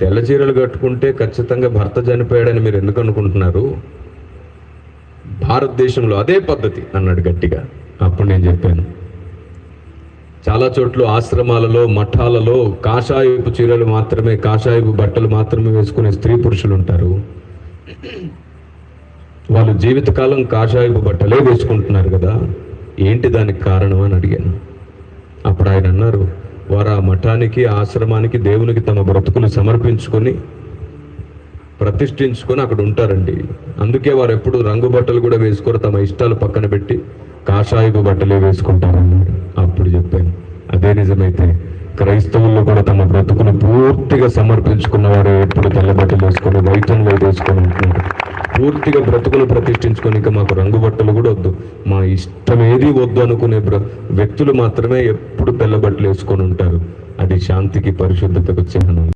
తెల్ల చీరలు కట్టుకుంటే ఖచ్చితంగా భర్త చనిపోయాడని మీరు ఎందుకు అనుకుంటున్నారు? భారతదేశంలో అదే పద్ధతి అన్నాడు గట్టిగా. అప్పుడు నేను చెప్పాను. చాలా చోట్ల ఆశ్రమాలలో మఠాలలో కాషాయపు చీరలు మాత్రమే కాషాయపు బట్టలు మాత్రమే వేసుకునే స్త్రీ పురుషులు ఉంటారు. వాళ్ళు జీవితకాలం కాషాయపు బట్టలే వేసుకుంటున్నారు కదా. ఏంటి దానికి కారణం అని అడిగాను. అప్పుడు ఆయన అన్నారు వారు ఆ మఠానికి ఆశ్రమానికి దేవునికి తమ బ్రతుకులు సమర్పించుకొని ప్రతిష్ఠించుకొని అక్కడ ఉంటారండి. అందుకే వారు ఎప్పుడు రంగు బట్టలు కూడా వేసుకోరు తమ ఇష్టాలు పక్కన పెట్టి కాషాయపు బట్టలే వేసుకుంటారన్నాడు అప్పుడు చెప్పాను. అదే నిజమైతే క్రైస్తవుల్లో కూడా తమ బ్రతుకును పూర్తిగా సమర్పించుకున్న వారు ఎప్పుడు తెల్ల బట్టలు వేసుకొని వైద్యంలో వేసుకొని ఉంటున్నారు. పూర్తిగా బ్రతుకులు ప్రతిష్ఠించుకొని ఇంకా మాకు రంగు బట్టలు కూడా వద్దు. మా ఇష్టం ఏది వద్దు అనుకునే బ్ర వ్యక్తులు మాత్రమే ఎప్పుడు తెల్ల బట్టలు వేసుకొని ఉంటారు. అది శాంతికి పరిశుద్ధతకు చిహ్నం.